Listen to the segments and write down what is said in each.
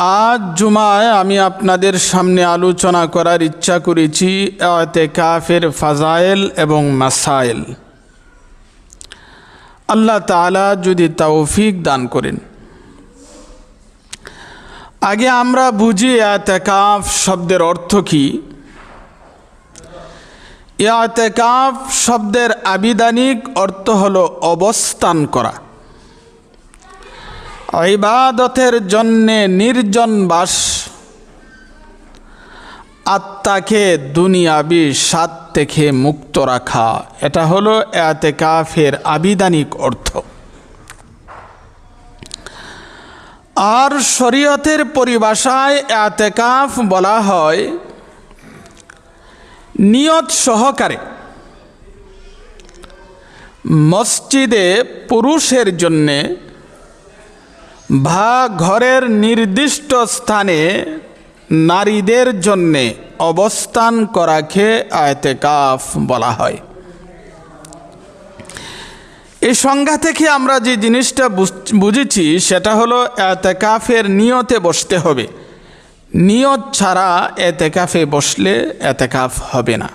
আজ জুমায় আমি আপনাদের সামনে আলোচনা করার ইচ্ছা করেছি এতে কাফের ফাজাইল এবং মাসাইল। আল্লাহ তালা যদি তৌফিক দান করেন। আগে আমরা বুঝি এতেকাফ শব্দের অর্থ কী। ইয়াতেকাফ শব্দের আবিধানিক অর্থ হল অবস্থান করা। ইবাদতের জন্যে নির্জন বাস। আত্মাকে দুনিয়াবি স্বাদ থেকে মুক্ত রাখা। এটা হলো এতে কাফের আবিধানিক অর্থ। আর শরীয়তের পরিভাষায় এতেকাফ বলা হয় নিয়ত সহকারে। মসজিদে পুরুষের জন্যে বা ঘরের নির্দিষ্ট স্থানে নারীদের জন্যে অবস্থান করাকে আয়তেকাফ বলা হয়। এই সংজ্ঞা থেকে আমরা যে জিনিসটা বুঝেছি সেটা হলো এতেকাফের নিয়তে বসতে হবে। নিয়ত ছাড়া এতেকাফে বসলে এতেকাফ হবে না।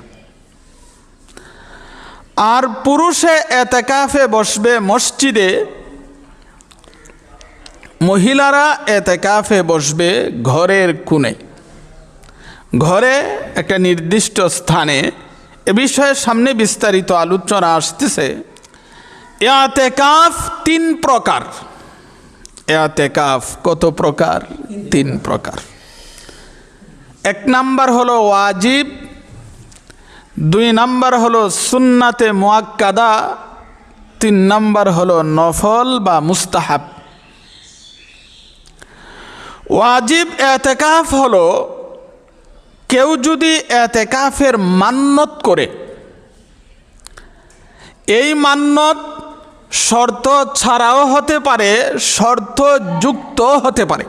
আর পুরুষে এতেকাফে বসবে মসজিদে মহিলারা এতেকাফে বসবে ঘরের কোণে। ঘরে একটা নির্দিষ্ট স্থানে এ বিষয়ে সামনে বিস্তারিত আলোচনা আসতেছে। এতেকাফ তিন প্রকার। এতেকাফ কত প্রকার? তিন প্রকার। এক নাম্বার হলো ওয়াজিব, দুই নাম্বার হলো সুন্নাতে মোয়াক্কাদা তিন নাম্বার হলো নফল বা মুস্তাহাব। ওয়াজিব এতেকাফ হলো কেউ যদি এতেকাফের মান্যত করে, এই মান্যত শর্ত ছাড়াও হতে পারে, শর্ত যুক্ত হতে পারে।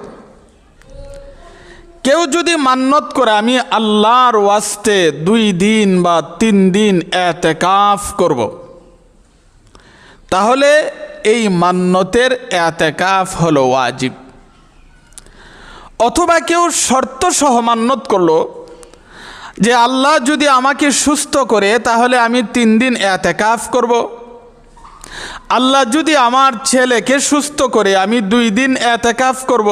কেউ যদি মান্যত করে, আমি আল্লাহর ওয়াস্তে দুই দিন বা তিন দিন এতেকাফ করব, তাহলে এই মান্যতের এতেকাফ হলো ওয়াজিব। অথবা কেউ শর্ত সহ মান্যত করল যে আল্লাহ যদি আমাকে সুস্থ করে, তাহলে আমি তিন দিন এতেকাফ করব। আল্লাহ যদি আমার ছেলেকে সুস্থ করে, আমি দুই দিন এতেকাফ করব।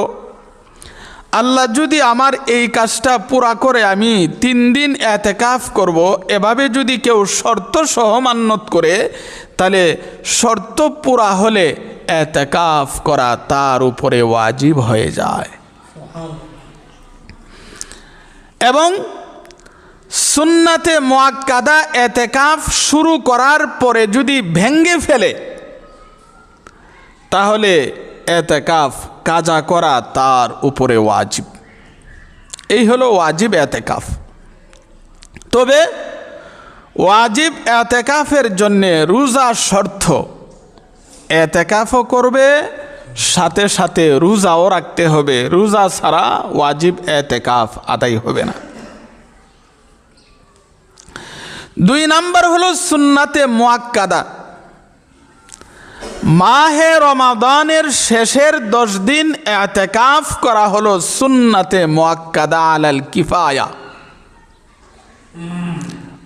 আল্লাহ যদি আমার এই কাজটা পুরা করে, আমি তিন দিন এতেকাফ করব। এভাবে যদি কেউ শর্ত সহ মান্যত করে, তাহলে শর্ত পুরা হলে এতেকাফ করা তার উপরে ওয়াজিব হয়ে যায়। এবং সুন্নাতে মোয়াক্কাদা এতেকাফ শুরু করার পরে যদি ভেঙ্গে ফেলে, তাহলে এতেকাফ কাজা করা তার উপরে ওয়াজিব। এই হলো ওয়াজিব এতেকাফ। তবে ওয়াজিব এতেকাফের জন্যে রোজা শর্ত, এতেকাফও করবে সাথে সাথে রোজাও রাখতে হবে। রোজা ছাড়া ওয়াজিব, এতেকাফ আদায় হবে না। দুই নাম্বার হলো সুন্নাতে মোয়াক্কাদা। মাহে রমাদানের শেষের দশ দিন এতেকাফ করা হলো সুন্নাতে মোয়াক্কাদা আলাল কিফায়া।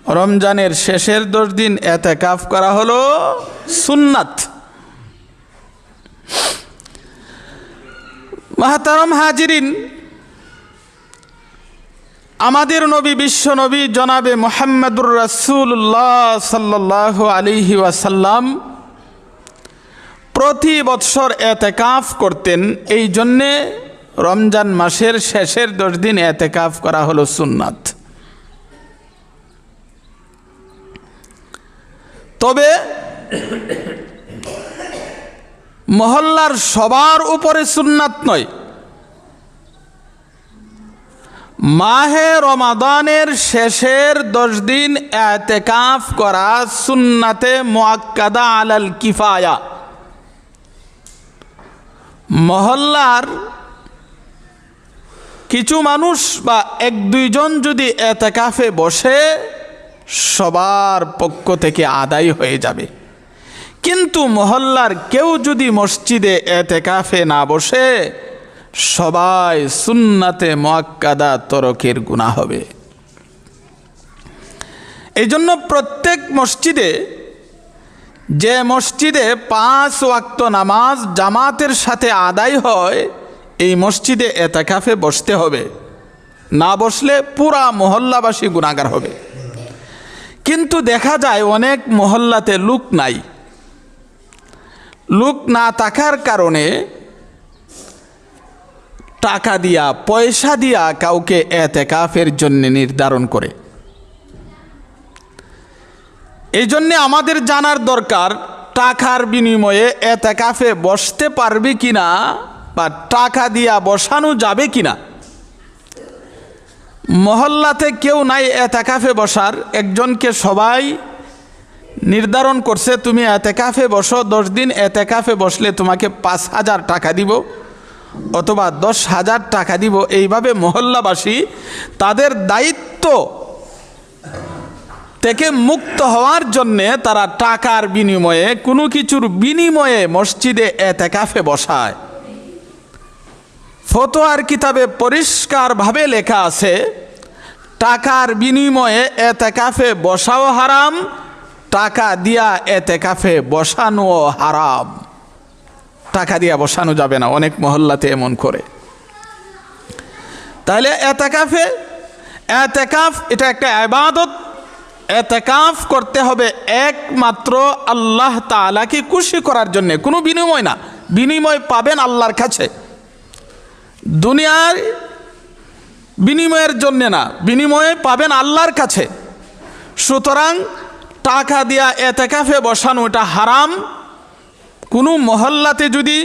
রমজানের শেষের দশ দিন এতেকাফ করা হলো সুন্নাত। মাহাতারম হাজিরিন, আমাদের নবী, বিশ্ব নবী জনাবে মোহাম্মদুর রসুল্লাহ সাল্লাহ আলিহি ওয়াসাল্লাম প্রতি বৎসর এতেকাফ করতেন। এই জন্যে রমজান মাসের শেষের দশ দিন এতেকাফ করা হলো সুন্নাত। তবে মহল্লার সবার উপরে সুন্নাত নয়। মাহে রমাদানের শেষের দশ দিন এতেকাফ করা সুন্নাতে মোয়াক্কাদা আলাল কিফায়া। মহল্লার কিছু মানুষ বা এক দুইজন যদি এতেকাফে বসে, সবার পক্ষ থেকে আদায় হয়ে যাবে। কিন্তু মহল্লার কেউ যদি মসজিদে এতেকাফে না বসে, সবাই সুন্নাতে মোয়াক্কাদা তরকের গুণা হবে। এই জন্য প্রত্যেক মসজিদে, যে মসজিদে পাঁচ ওয়াক্ত নামাজ জামাতের সাথে আদায় হয়, এই মসজিদে এতাকাফে বসতে হবে। না বসলে পুরা মহল্লাবাসী গুণাগার হবে। কিন্তু দেখা যায় অনেক মহল্লাতে লুক নাই। লুক না থাকার কারণে টাকা দিয়া, পয়সা দিয়া কাউকে এতেকাফের জন্য নির্ধারণ করে। এই জন্যে আমাদের জানার দরকার, টাকার বিনিময়ে এতেকাফে বসতে পারবে কি না বা টাকা দিয়া বসানো যাবে কি না মহল্লাতে কেউ নাই এতেকাফে বসার, একজনকে সবাই নির্ধারণ করছে, তুমি এতেকাফে বসো, দশ দিন এতেকাফে বসলে তোমাকে পাঁচ হাজার টাকা দিব অথবা দশ হাজার টাকা দিব। এইভাবে মহল্লাবাসী তাদের দায়িত্ব থেকে মুক্ত হওয়ার জন্যে তারা টাকার বিনিময়ে, কোনো কিছুর বিনিময়ে মসজিদে এতেকাফে বসায়। ফতোয়ার কিতাবে পরিষ্কারভাবে লেখা আছে, টাকার বিনিময়ে এতেকাফে বসাও হারাম টাকা দিয়া এতেকাফে বসানো হারাম। টাকা দিয়া বসানো যাবে না, অনেক মহল্লাতে এমন করে। তাহলে এতেকাফে এতেকাফ এটা একটা আবাদত এতেকাফ করতে হবে একমাত্র আল্লাহ তালাকে খুশি করার জন্যে। কোনো বিনিময় না, বিনিময় পাবেন আল্লাহর কাছে। দুনিয়ার বিনিময়ের জন্যে না, বিনিময়ে পাবেন আল্লাহর কাছে। সুতরাং টাকা দিয়া এতেকাফে বসানো, এটা হারাম। কোনো মহল্লাতে যদি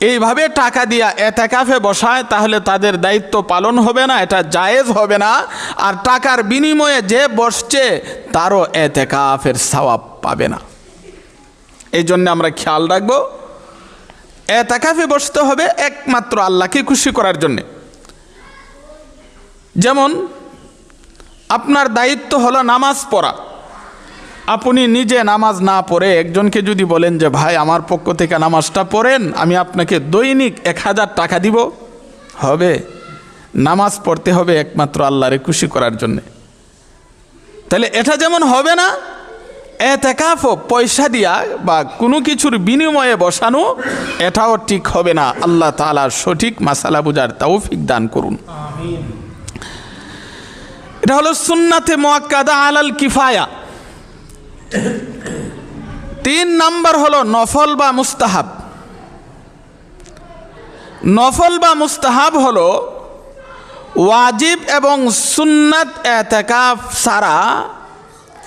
এইভাবে টাকা দিয়া এতেকাফে বসায়, তাহলে তাদের দায়িত্ব পালন হবে না, এটা জায়েজ হবে না। আর টাকার বিনিময়ে যে বসছে, তারও এতেকাফের সওয়াব পাবে না। এই জন্য আমরা খেয়াল রাখব, এতেকাফে বসতে হবে একমাত্র আল্লাহকে খুশি করার জন্যে। যেমন, আপনার দায়িত্ব হলো নামাজ পড়া। আপনি নিজে নামাজ না পড়ে একজনকে যদি বলেন যে ভাই আমার পক্ষ থেকে নামাজটা পড়েন আমি আপনাকে দৈনিক এক হাজার টাকা দিব। হবে। নামাজ পড়তে হবে একমাত্র আল্লাহরে খুশি করার জন্যে। তাহলে এটা যেমন হবে না এতেকাফও পয়সা দিয়া বা কোনো কিছুর বিনিময়ে বসানো এটাও ঠিক হবে না। আল্লাহ তালার সঠিক মাসালা বুঝার তৌফিক দান করুন। এটা হলো সুন্নাতে মোয়াক্কাদা আলাল কিফায়া। তিন নাম্বার হলো নফল বা মুস্তাহাব। নফল বা মুস্তাহাব হলো ওয়াজিব এবং সুন্নাত এতেকাফ ছাড়া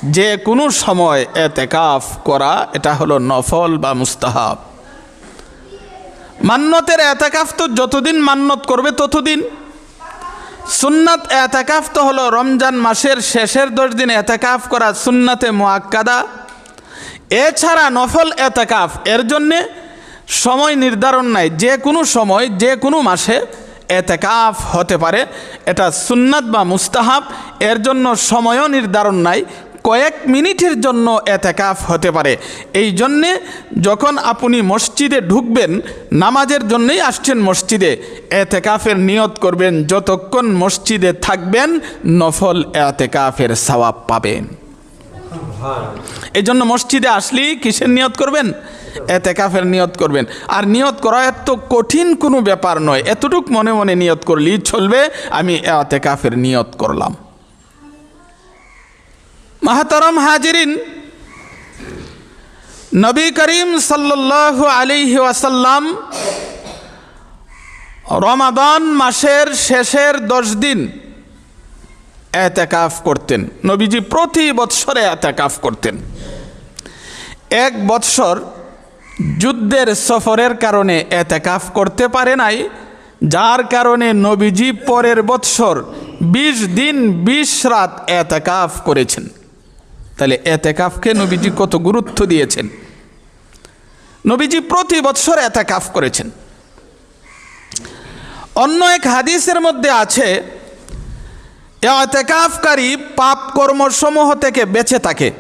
যে কোনো সময় এতেকাফ করা, এটা হলো নফল বা মুস্তাহাব। মান্যতের এতেকাফ তো যতদিন মান্যত করবে ততদিন। সুন্নাত এতেকাফ তো হলো রমজান মাসের শেষের দশ দিন এতেকাফ করা সুন্নাতে মোয়াক্কাদা এছাড়া নফল এতেকাফ, এর জন্যে সময় নির্ধারণ নাই। যে কোনো সময়, যে কোনো মাসে এতেকাফ হতে পারে। এটা সুন্নাত বা মুস্তাহাব, এর জন্য সময়ও নির্ধারণ নাই। কয়েক মিনিটের জন্য এতেকাফ হতে পারে। এই জন্যে যখন আপনি মসজিদে ঢুকবেন, নামাজের জন্যই আসছেন মসজিদে, এতেকাফের নিয়ত করবেন, যতক্ষণ মসজিদে থাকবেন, নফল এতেকাফের সওয়াব পাবেন। এই জন্য মসজিদে আসলেই কিসের নিয়ত করবেন? এতেকাফের নিয়ত করবেন। আর নিয়ত করা এত কঠিন কোনো ব্যাপার নয়। এতটুক মনে মনে নিয়ত করলেই চলবে। আমি এতেকাফের নিয়ত করলাম। মাহাতরম হাজিরিন। নবী করিম সাল্লাহ আলিহি ওয়াসাল্লাম রমাদান মাসের শেষের দশ দিন এতেকাফ করতেন। নবীজি প্রতি বৎসরে এতেকাফ করতেন। এক বৎসর যুদ্ধের সফরের কারণে এতেকাফ করতে পারে নাই, যার কারণে নবীজি পরের বৎসর বিশ দিন বিশ রাত এতেকাফ করেছেন। তাহলে এতেকাফকে নবীজি কত গুরুত্ব দিয়েছেন? নবীজি প্রতি বৎসর এতেকাফ করেছেন। অন্য এক হাদিসের মধ্যে আছে এতেকাফকারী পাপ কর্মসমূহ থেকে বেঁচে থাকে।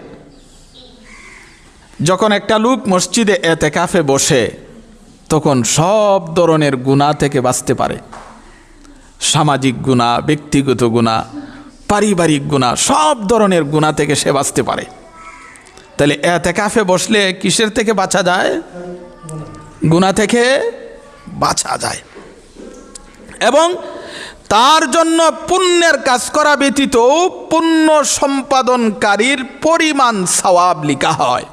যখন একটা লোক মসজিদে এতেকাফে বসে, তখন সব ধরনের গুণা থেকে বাঁচতে পারে। সামাজিক গুণা ব্যক্তিগত গুণা পারিবারিক গুণা, সব ধরনের গুণা থেকে সে বাঁচতে পারে। তাহলে এতে কাফে বসলে কিসের থেকে বাঁচা যায়? গুণা থেকে বাঁচা যায়। এবং তার জন্য পুণ্যের কাজ করা ব্যতীত পুণ্য সম্পাদনকারীর পরিমাণ সওয়াব লিখা হয়।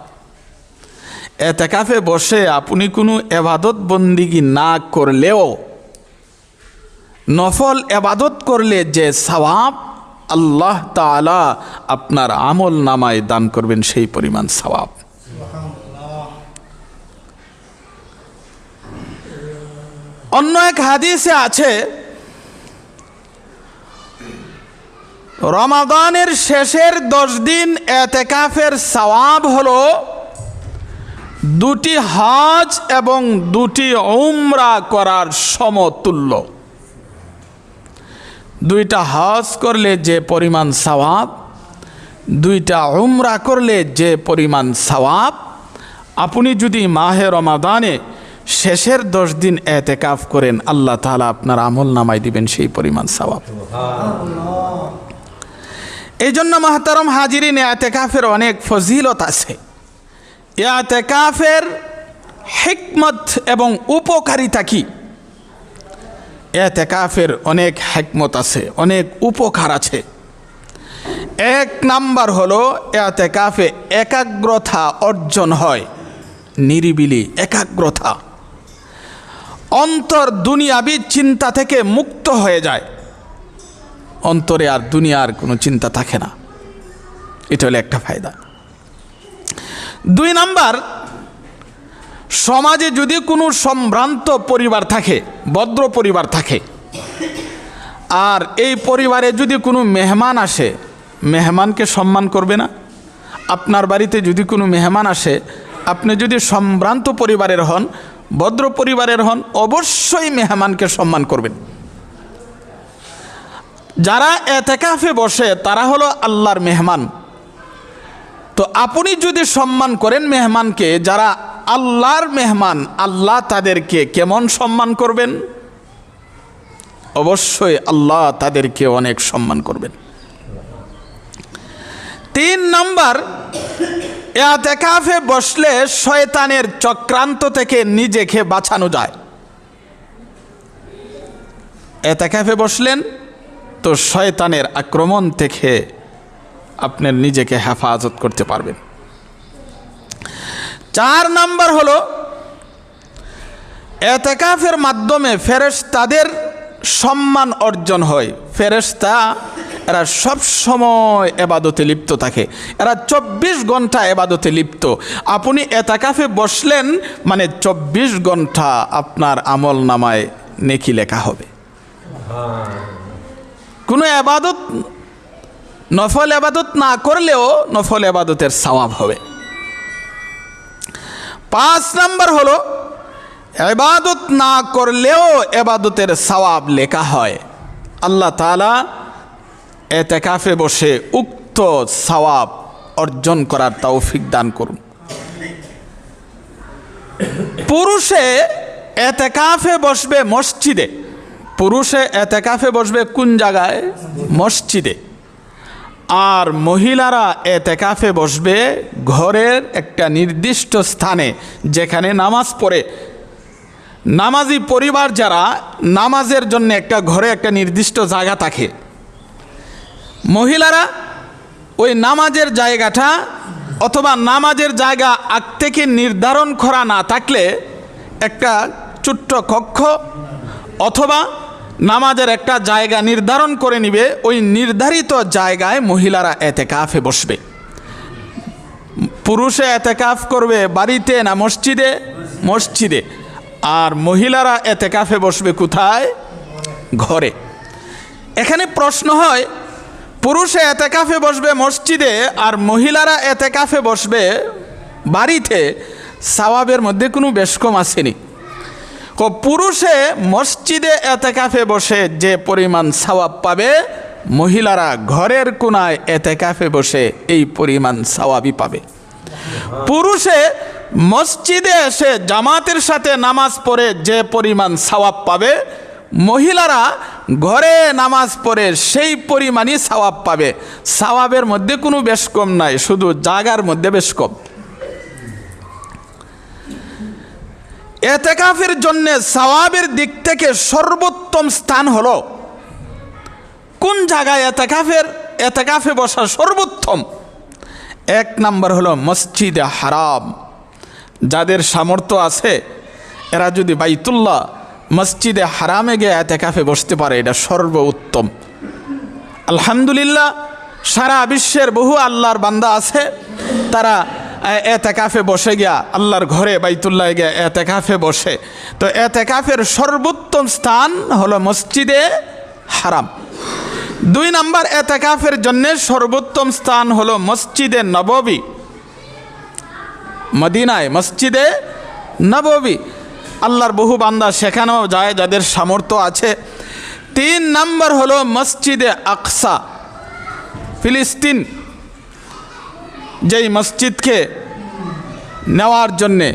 এতে কাফে বসে আপনি কোনো এবাদত বন্দিগি না করলেও, নফল এবাদত করলে যে সওয়াব আল্লাহ তাআলা আপনার আমল নামায় দান করবেন সেই পরিমাণ সওয়াব। অন্য এক হাদিসে আছে, রমাদানের শেষের দশ দিন এতেকাফের সওয়াব হল দুটি হজ এবং দুটি উমরা করার সমতুল্য। দুইটা হজ করলে যে পরিমাণ সওয়াব দুইটা উমরা করলে যে পরিমাণ সওয়াব। আপনি যদি মাহে রমাদানে শেষের দশ দিন এতেকাফ করেন আল্লাহ তাআলা আপনার আমল নামায় দিবেন সেই পরিমাণ সওয়াব। এই জন্য মাহতারম হাজিরিন এতেকাফের অনেক ফজিলত আছে। এতেকাফের হিকমত এবং উপকারিতা কি? এতেকাফের অনেক হেকমত আছে, অনেক উপকার আছে। এক নাম্বার হলো এতেকাফে একাগ্রতা অর্জন হয়, নিরিবিলি একাগ্রতা। অন্তর দুনিয়াবি চিন্তা থেকে মুক্ত হয়ে যায়। অন্তরে আর দুনিয়ার কোনো চিন্তা থাকে না। এটা হলো একটা ফায়দা। দুই নাম্বার সমাজে যদি কোনো সম্ভ্রান্ত পরিবার থাকে, ভদ্র পরিবার থাকে, আর এই পরিবারে যদি কোনো মেহমান আসে, মেহমানকে সম্মান করবে না? আপনার বাড়িতে যদি কোনো মেহমান আসে, আপনি যদি সম্ভ্রান্ত পরিবারের হন, ভদ্র পরিবারের হন, অবশ্যই মেহমানকে সম্মান করবেন। যারা এতেকাফে বসে, তারা হলো আল্লাহর মেহমান। তো আপনি যদি সম্মান করেন মেহমানকে, যারা আল্লাহর মেহমান, আল্লাহ তাদেরকে কেমন সম্মান করবেন? অবশ্যই আল্লাহ তাদেরকে অনেক সম্মান করবেন। তিন নাম্বার, এতেকাফে বসলে শয়তানের চক্রান্ত থেকে নিজেকে বাঁচানো যায়। এতেকাফে বসলেন তো শয়তানের আক্রমণ থেকে আপনার নিজেকে হেফাজত করতে পারবেন। চার নাম্বার হলো, এতেকাফের মাধ্যমে ফেরেশতাদের সম্মান অর্জন হয়। ফেরেশতা, এরা সব সময় এবাদতে লিপ্ত থাকে। এরা চব্বিশ ঘণ্টা এবাদতে লিপ্ত। আপনি এতাকাফে বসলেন মানে চব্বিশ ঘণ্টা আপনার আমল নামায় নেকি লেখা হবে। কোনো এবাদত নফল এবাদত না করলেও নফল এবাদতের সওয়াব হবে। পাঁচ নাম্বার হলো এবাদত না করলেও এবাদতের সওয়াব লেখা হয়। আল্লাহ তালা এতেকাফে বসে উক্ত সওয়াব অর্জন করার তৌফিক দান করুন। পুরুষে এতেকাফে বসবে মসজিদে। পুরুষে এতেকাফে বসবে কোন জায়গায়? মসজিদে। আর মহিলারা এতেকাফে বসবে ঘরের একটা নির্দিষ্ট স্থানে, যেখানে নামাজ পড়ে। নামাজি পরিবার যারা নামাজের জন্য একটা ঘরে একটা নির্দিষ্ট জায়গা থাকে, মহিলারা ওই নামাজের জায়গাটা অথবা নামাজের জায়গা আগ থেকে নির্ধারণ করা না থাকলে একটা ছোট্ট কক্ষ অথবা নামাজের একটা জায়গা নির্ধারণ করে নিবে, ওই নির্ধারিত জায়গায় মহিলারা এতে কাফে বসবে। পুরুষে এতে কাফ করবে বাড়িতে না মসজিদে? মসজিদে। আর মহিলারা এতে কাফে বসবে কোথায়? ঘরে। এখানে প্রশ্ন হয়, পুরুষে এতে কাফে বসবে মসজিদে আর মহিলারা এতে কাফে বসবে বাড়িতে? সওয়াবের মধ্যে কোনো বেশ কম আসেনি। পুরুষে মসজিদে এতে কাফে বসে যে পরিমাণ সওয়াব পাবে, মহিলারা ঘরের কোনায় এতে কাফে বসে এই পরিমাণ সওয়াবই পাবে। পুরুষে মসজিদে এসে জামাতের সাথে নামাজ পড়ে যে পরিমাণ সওয়াব পাবে, মহিলারা ঘরে নামাজ পড়ে সেই পরিমাণই সওয়াব পাবে। সওয়াবের মধ্যে কোনো বেশ কম নাই, শুধু জাগার মধ্যে বেশ কম। এতেকাফের জন্য সওয়াবের দিক থেকে সর্বোত্তম স্থান হলো কোন জায়গায় এতেকাফের, এতেকাফে বসা সর্বোত্তম? এক নাম্বার হলো মসজিদে হারাম। যাদের সামর্থ্য আছে, এরা যদি বাইতুল্লাহ মসজিদে হারামে গিয়ে এতেকাফে বসতে পারে, এটা সর্বোত্তম। আলহামদুলিল্লাহ, সারা বিশ্বের বহু আল্লাহর বান্দা আছে, তারা এতেকাফে বসে গিয়া আল্লাহর ঘরে বাইতুল্লাহ গিয়া এতেকাফে বসে। তো এতেকাফের সর্বোত্তম স্থান হলো মসজিদে হারাম। দুই নাম্বার এতেকাফের জন্য সর্বোত্তম স্থান হলো মসজিদে নববী। মদিনায় মসজিদে নববী। আল্লাহর বহু বান্দা সেখানেও যায়, যাদের সামর্থ্য আছে। তিন নম্বর হলো মসজিদে আকসা, ফিলিস্তিন। যেই মসজিদকে নেওয়ার জন্যে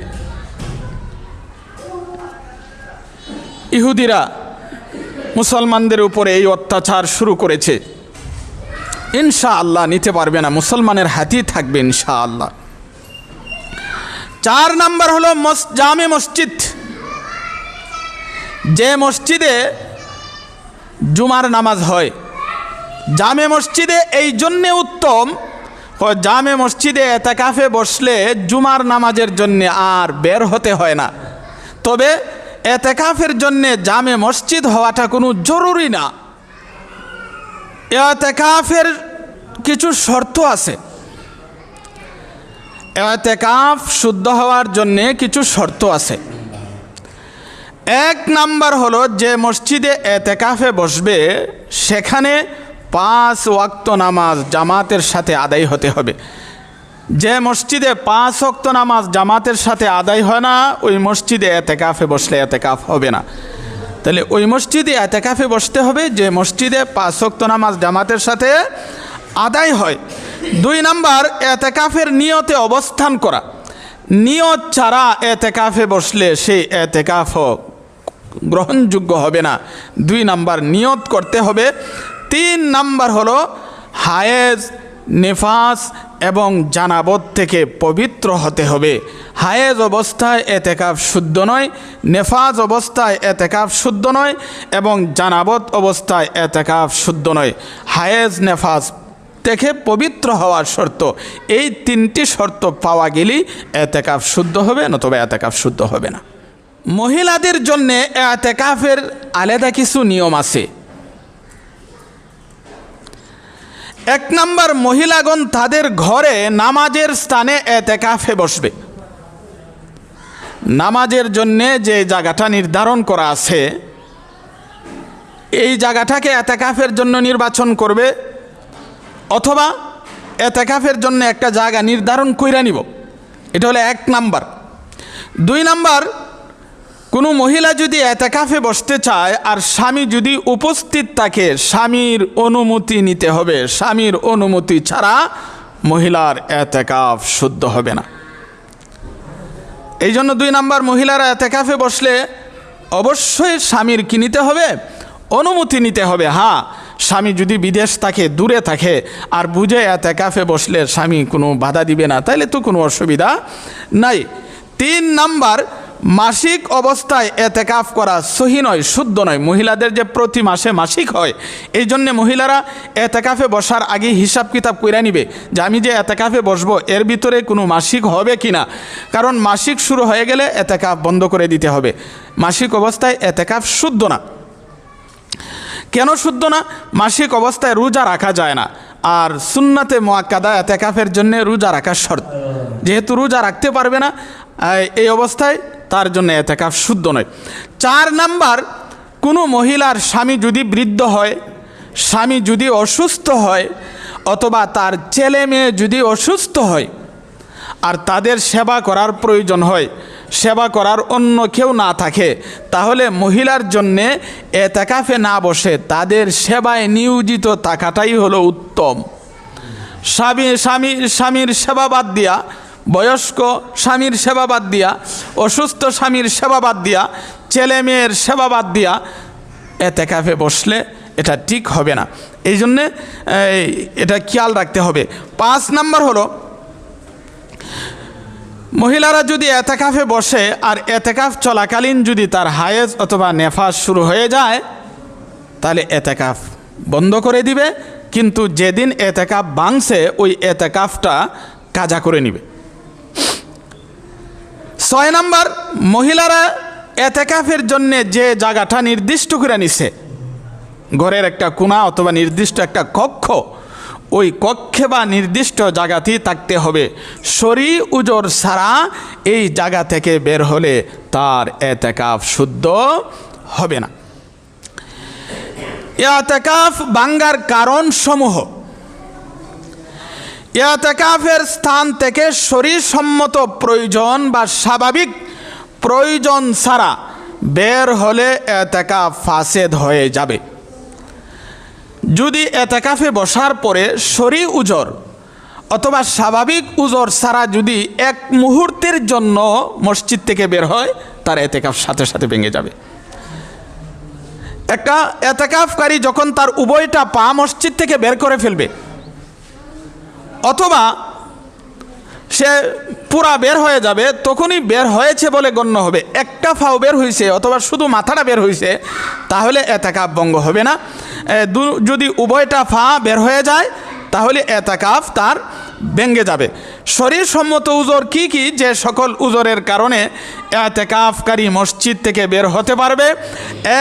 ইহুদিরা মুসলমানদের উপরে এই অত্যাচার শুরু করেছে। ইনশা আল্লাহ নিতে পারবে না, মুসলমানের হাতেই থাকবে ইনশা আল্লাহ চার নাম্বার হলো জামে মসজিদ। যে মসজিদে জুমার নামাজ হয়, জামে মসজিদে এই জন্যে উত্তম জামে মসজিদে এতেকাফে বসলে জুমার নামাজের জন্য আর বের হতে হয় না। তবে এতেকাফের জন্যে জামে মসজিদ হওয়াটা কোনো জরুরি না। এতেকাফের কিছু শর্ত আছে। এতেকাফ শুদ্ধ হওয়ার জন্যে কিছু শর্ত আছে। এক নাম্বার হলো যে মসজিদে এতেকাফে বসবে, সেখানে পাঁচ ওয়াক্ত নামাজ জামাতের সাথে আদায় হতে হবে। যে মসজিদে পাঁচ ওয়াক্ত নামাজ জামাতের সাথে আদায় হয় না, ওই মসজিদে এতেকাফে বসলে এতেকাফ হবে না। তাহলে ওই মসজিদে এতেকাফে বসতে হবে, যে মসজিদে পাঁচ ওয়াক্ত নামাজ জামাতের সাথে আদায় হয়। দুই নাম্বার, এতেকাফের নিয়তে অবস্থান করা। নিয়ত ছাড়া এতেকাফে বসলে সেই এতেকাফ গ্রহণযোগ্য হবে না। দুই নাম্বার, নিয়ত করতে হবে তিন নাম্বার হলো হায়েজ, নেফাস এবং জানাবত থেকে পবিত্র হতে হবে। হায়েজ অবস্থায় এতেকাফ শুদ্ধ নয় নেফাজ অবস্থায় এতেকাফ শুদ্ধ নয় এবং জানাবত অবস্থায় এতেকাফ শুদ্ধ নয়। হায়েজ নেফাজ থেকে পবিত্র হওয়ার শর্ত, এই তিনটি শর্ত পাওয়া গেলেই এতেকাফ শুদ্ধ হবে, নতুবা এতেকাফ শুদ্ধ হবে না। মহিলাদের জন্য এতেকাফের আলাদা কিছু নিয়ম আছে। এক নাম্বার মহিলাগণ তাদের ঘরে নামাজের স্থানে এতেকাফে বসবে। নামাজের জন্যে যে জায়গাটা নির্ধারণ করা আছে, এই জায়গাটাকে এতেকাফের জন্য নির্বাচন করবে অথবা এতেকাফের জন্য একটা জায়গা নির্ধারণ কইরা নিব। এটা হলো এক নাম্বার। দুই নাম্বার কোনো মহিলা যদি এতেকাফে বসতে চায়, আর স্বামী যদি উপস্থিত থাকে, স্বামীর অনুমতি নিতে হবে। স্বামীর অনুমতি ছাড়া মহিলার এতেকাফ শুদ্ধ হবে না। এই জন্য দুই নাম্বার, মহিলারা এতেকাফে বসলে অবশ্যই স্বামীর কি নিতে হবে? অনুমতি নিতে হবে। হ্যাঁ স্বামী যদি বিদেশ থাকে, দূরে থাকে, আর বুঝে এতেকাফে বসলে স্বামী কোনো বাধা দিবে না, তাইলে তো কোনো অসুবিধা নাই। তিন নাম্বার, মাসিক অবস্থায় এতেকাফ করা সহি নয়, শুদ্ধ নয়। মহিলাদের যে প্রতি মাসে মাসিক হয়, এই জন্যে মহিলারা এতেকাফে বসার আগে হিসাব কিতাব কইরা নিবে যে আমি যে এতেকাফে বসবো, এর ভিতরে কোনো মাসিক হবে কি না কারণ মাসিক শুরু হয়ে গেলে এতেকাফ বন্ধ করে দিতে হবে। মাসিক অবস্থায় এতেকাফ শুদ্ধ না। কেন শুদ্ধ না? মাসিক অবস্থায় রোজা রাখা যায় না। আর সুন্নাতে মোয়াক্কাদা এতেকাফের জন্য রোজা রাখার শর্ত। যেহেতু রোজা রাখতে পারবে না এই অবস্থায় তার জন্য এতেকাফ শুদ্ধ নয়। চার নাম্বার, কোনো মহিলার স্বামী যদি বৃদ্ধ হয়, স্বামী যদি অসুস্থ হয়, অথবা তার ছেলে মেয়ে যদি অসুস্থ হয়, আর তাদের সেবা করার প্রয়োজন হয়, সেবা করার অন্য কেউ না থাকে, তাহলে মহিলার জন্যে এতেকাফে না বসে তাদের সেবায় নিয়োজিত থাকাটাই হলো উত্তম। স্বামী স্বামী, স্বামীর সেবা বাদ দিয়া বয়স্ক স্বামীর সেবা বাদ দিয়া, অসুস্থ স্বামীর সেবা বাদ দিয়া, ছেলে মেয়ের সেবা বাদ দিয়া এতে কাফে বসলে এটা ঠিক হবে না। এই জন্যে এটা খেয়াল রাখতে হবে। পাঁচ নাম্বার হলো, মহিলারা যদি এতেকাফে বসে আর এতেকাফ চলাকালীন যদি তার হায়েজ অথবা নেফাস শুরু হয়ে যায়, তাহলে এতেকাফ বন্ধ করে দিবে, কিন্তু যেদিন এতেকাফ ভাঙছে, ওই এতেকাফটা কাজা করে নিবে। ছয় নাম্বার, মহিলারা এতেকাফের জন্য যে জায়গাটা নির্দিষ্ট করে নিছে, ঘরের একটা কোণা অথবা নির্দিষ্ট একটা কক্ষ, ওই কক্ষে বা নির্দিষ্ট জায়গাতেই থাকতে হবে। শরী উজোর ছাড়া এই জায়গা থেকে বের হলে তার এতেকাফ শুদ্ধ হবে না। এতেকাফ বাঙ্গার কারণ সমূহ এতেকাফের স্থান থেকে শরীরসম্মত প্রয়োজন বা স্বাভাবিক প্রয়োজন ছাড়া বের হলে এতেকাফ ফাসেদ হয়ে যাবে। যদি এতেকাফে বসার পরে শরী উজর অথবা স্বাভাবিক উজর ছাড়া যদি এক মুহূর্তের জন্য মসজিদ থেকে বের হয়, তার এতেকাফ সাথে সাথে ভেঙে যাবে। একটা এতেকাফকারী যখন তার উভয়টা পা মসজিদ থেকে বের করে ফেলবে অথবা সে পুরা বের হয়ে যাবে, তখনই বের হয়েছে বলে গণ্য হবে। একটা ফাও বের হয়েছে অথবা শুধু মাথাটা বের হয়েছে তাহলে এতেকাফ ভঙ্গ হবে না। যদি উভয়টা ফা বের হয়ে যায়, তাহলে এতেকাফ তার ভেঙ্গে যাবে। শরীর সম্মত উজোর কি কি যে সকল উজোরের কারণে এতেকাফকারী মসজিদ থেকে বের হতে পারবে?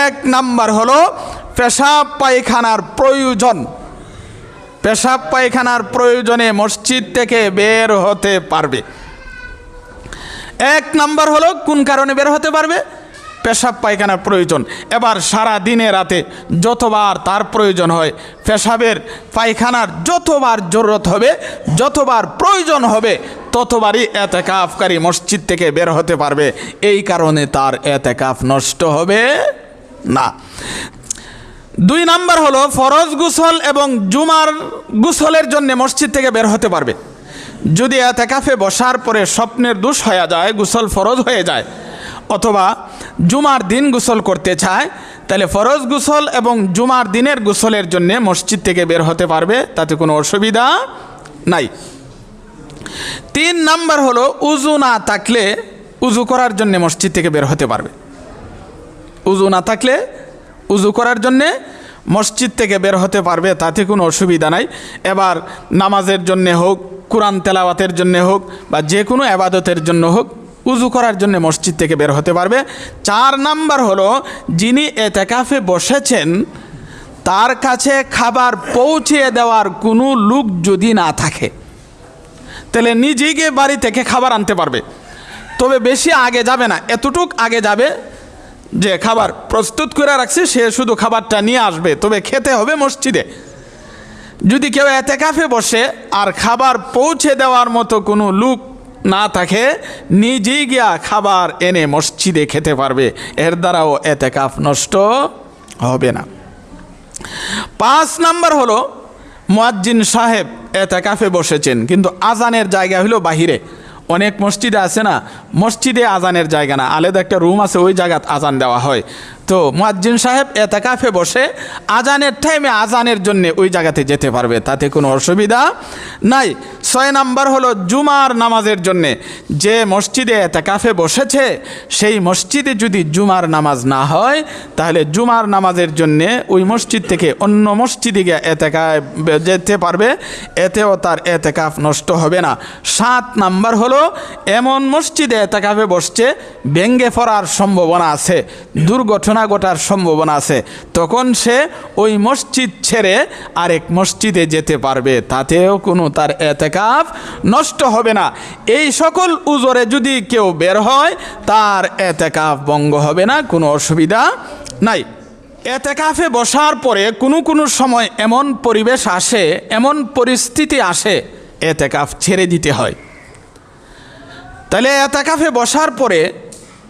এক নাম্বার হলো পেশাব পায়খানার প্রয়োজন। পেশাব পায়খানার প্রয়োজনে মসজিদ থেকে বের হতে পারবে। এক নাম্বার হলো কোন কারণে বের হতে পারবে? পেশাব পায়খানার প্রয়োজন। এবার সারা দিনে রাতে যতবার তার প্রয়োজন হয়, পেশাবের পায়খানার যতবার জরুরত হবে, যতবার প্রয়োজন হবে, ততবারই এতেকাফকারী মসজিদ থেকে বের হতে পারবে। এই কারণে তার এতেকাফ নষ্ট হবে না। দুই নাম্বার হলো ফরজ গুসল এবং জুমার গুসলের জন্য মসজিদ থেকে বের হতে পারবে। যদি এতেকাফে বসার পরে স্বপ্নের দোষ হয়ে যায়, গুসল ফরজ হয়ে যায়, অথবা জুমার দিন গুসল করতে চায়, তাহলে ফরজ গুসল এবং জুমার দিনের গুসলের জন্য মসজিদ থেকে বের হতে পারবে, তাতে কোনো অসুবিধা নাই। তিন নাম্বার হলো উজু না থাকলে উজু করার জন্য মসজিদ থেকে বের হতে পারবে। উজু না থাকলে উজু করার জন্যে মসজিদ থেকে বের হতে পারবে, তাতে কোনো অসুবিধা নাই। এবার নামাজের জন্যে হোক, কোরআন তেলাওয়াতের জন্যে হোক, বা যে কোনো আবাদতের জন্য হোক, উজু করার জন্য মসজিদ থেকে বের হতে পারবে। চার নাম্বার হলো, যিনি এতেকাফে বসেছেন, তার কাছে খাবার পৌঁছিয়ে দেওয়ার কোনো লোক যদি না থাকে, তাহলে নিজেই গিয়ে বাড়ি থেকে খাবার আনতে পারবে। তবে বেশি আগে যাবে না, এতটুক আগে যাবে যে খাবার প্রস্তুত করে রাখছে, সে শুধু খাবারটা নিয়ে আসবে, তবে খেতে হবে মসজিদে। যদি কেউ এতে কাফে বসে আর খাবার পৌঁছে দেওয়ার মতো কোনো লুক না থাকে, নিজেই গিয়া খাবার এনে মসজিদে খেতে পারবে। এর দ্বারাও এতে কাফ নষ্ট হবে না। পাঁচ নাম্বার হলো, মোয়াজ্জিন সাহেব এতে কাফে বসেছেন, কিন্তু আজানের জায়গা হলো বাহিরে। অনেক মসজিদে আছে না? মসজিদে আজানের জায়গা না। আলাদা একটা রুম আছে, ওই জায়গাত আজান দেওয়া হয়। তো মুয়াজ্জিন সাহেব এতে কাফে বসে, আজানের টাইমে আজানের জন্য ওই জায়গাতে যেতে পারবে, তাতে কোনো অসুবিধা নাই। ছয় নাম্বার হলো জুমার নামাজের জন্যে, যে মসজিদে এতে কাফে বসেছে, সেই মসজিদে যদি জুমার নামাজ না হয়, তাহলে জুমার নামাজের জন্যে ওই মসজিদ থেকে অন্য মসজিদে গিয়ে এতেকা যেতে পারবে, এতেও তার এতেকাফ নষ্ট হবে না। সাত নাম্বার হলো, এমন মসজিদে এতেকাফে বসছে ব্যঙ্গে পড়ার সম্ভাবনা আছে, দুর্ঘটনা ঘটার সম্ভাবনা আছে। তখন সে ওই মসজিদ ছেড়ে আরেক মসজিদে যেতে পারবে। তাতেও কোনো তার এতেকাফ নষ্ট হবে না। এই সকল উজরে যদি কেউ বের হয়, তার এতেকাফ ভঙ্গ হবে না, কোনো অসুবিধা নাই। এতেকাফে বসার পরে কোনো কোনো সময় এমন পরিবেশ আসে, এমন পরিস্থিতি আসে, এতেকাফ ছেড়ে দিতে হয়। তাহলে এতেকাফে বসার পরে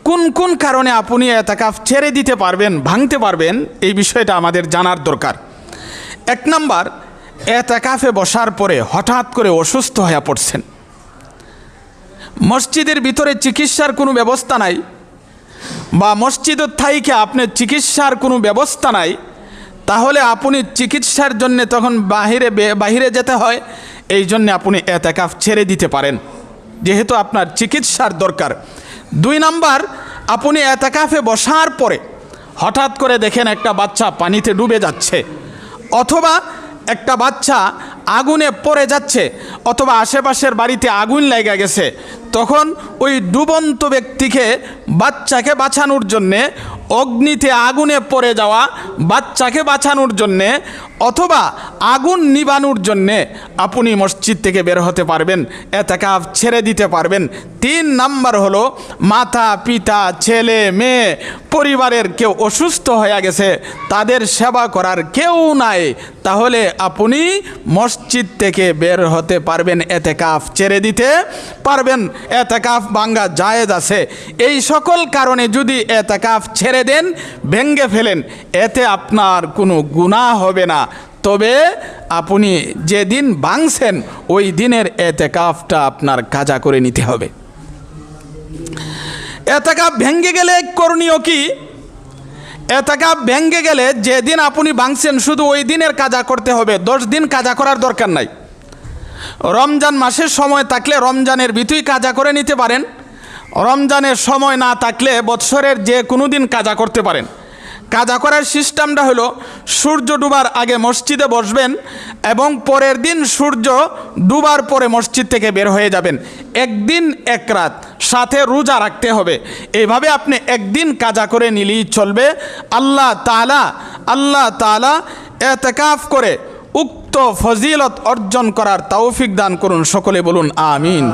কোন কোন কারণে আপনি এতেকাফ ছেড়ে দিতে পারবেন, ভাঙতে পারবেন, এই বিষয়টা আমাদের জানার দরকার। এক নাম্বার এতেকাফে বসার পরে হঠাৎ করে অসুস্থ হয়ে পড়ছেন। মসজিদের ভিতরে চিকিৎসার কোনো ব্যবস্থা নাই বা মসজিদের থাইকে আপনার চিকিৎসার কোনো ব্যবস্থা নাই, তাহলে আপনি চিকিৎসার জন্য তখন বাহিরে বাহিরে যেতে হয়, এই জন্যে আপনি এতেকাফ ছেড়ে দিতে পারেন। যেহেতু আপনার চিকিৎসার দরকার। দুই নাম্বার, আপনি এতেকাফে বসার পরে হঠাৎ করে দেখেন একটা বাচ্চা পানিতে ডুবে যাচ্ছে, অথবা একটা বাচ্চা আগুনে পড়ে যাচ্ছে, অথবা আশেপাশের বাড়িতে আগুন লেগে গেছে, তখন ওই ডুবন্ত ব্যক্তিকে বাচ্চাকে বাঁচানোর জন্যে অগ্নিতে আগুনে পড়ে যাওয়া বাচ্চাকে বাঁচানোর জন্যে অথবা আগুন নিবানোর জন্যে আপনি মসজিদ থেকে বের হতে পারবেন, এতেকাফ ছেড়ে দিতে পারবেন। তিন নাম্বার হলো মাতা, পিতা, ছেলে, মেয়ে, পরিবারের কেউ অসুস্থ হয়ে গেছে, তাদের সেবা করার কেউ নাই, তাহলে আপনি মসজিদ থেকে বের হতে পারবেন, এতেকাফ ছেড়ে দিতে পারবেন, এতেকাফ বাঙ্গা জায়েজ আছে। এই সকল কারণে যদি এতেকাফ ছেড়ে দেন, ভেঙ্গে ফেলেন। এতে আপনার কোনো গুনাহ হবে না। তবে আপনি যেদিন ভাঙছেন, ওই দিনের এতেকাফটা আপনার কাজা করে নিতে হবে। এতেকাফ ভেঙ্গে গেলে করণীয় কি? এতেকাফ ভেঙ্গে গেলে যেদিন আপনি ভাঙছেন, শুধু ওই দিনের কাজা করতে হবে। দশ দিন কাজা করার দরকার নাই। রমজান মাসের সময় থাকলে রমজানের ভিতরেই কাজা করে নিতে পারেন। রমজানের সময় না থাকলে বৎসরের যে কোনো দিন কাজা করতে পারেন। কাজা করার সিস্টেমটা হলো, সূর্য ডুবার আগে মসজিদে বসবেন এবং পরের দিন সূর্য ডুবার পরে মসজিদ থেকে বের হয়ে যাবেন। একদিন এক রাত সাথে রোজা রাখতে হবে। এইভাবে আপনি একদিন কাজা করে নিলেই চলবে। আল্লাহ তালা আল্লাহ তালা এতেকাফ করে উক্ত ফজিলত অর্জন করার তৌফিক দান করুন। সকলে বলুন, আমিন।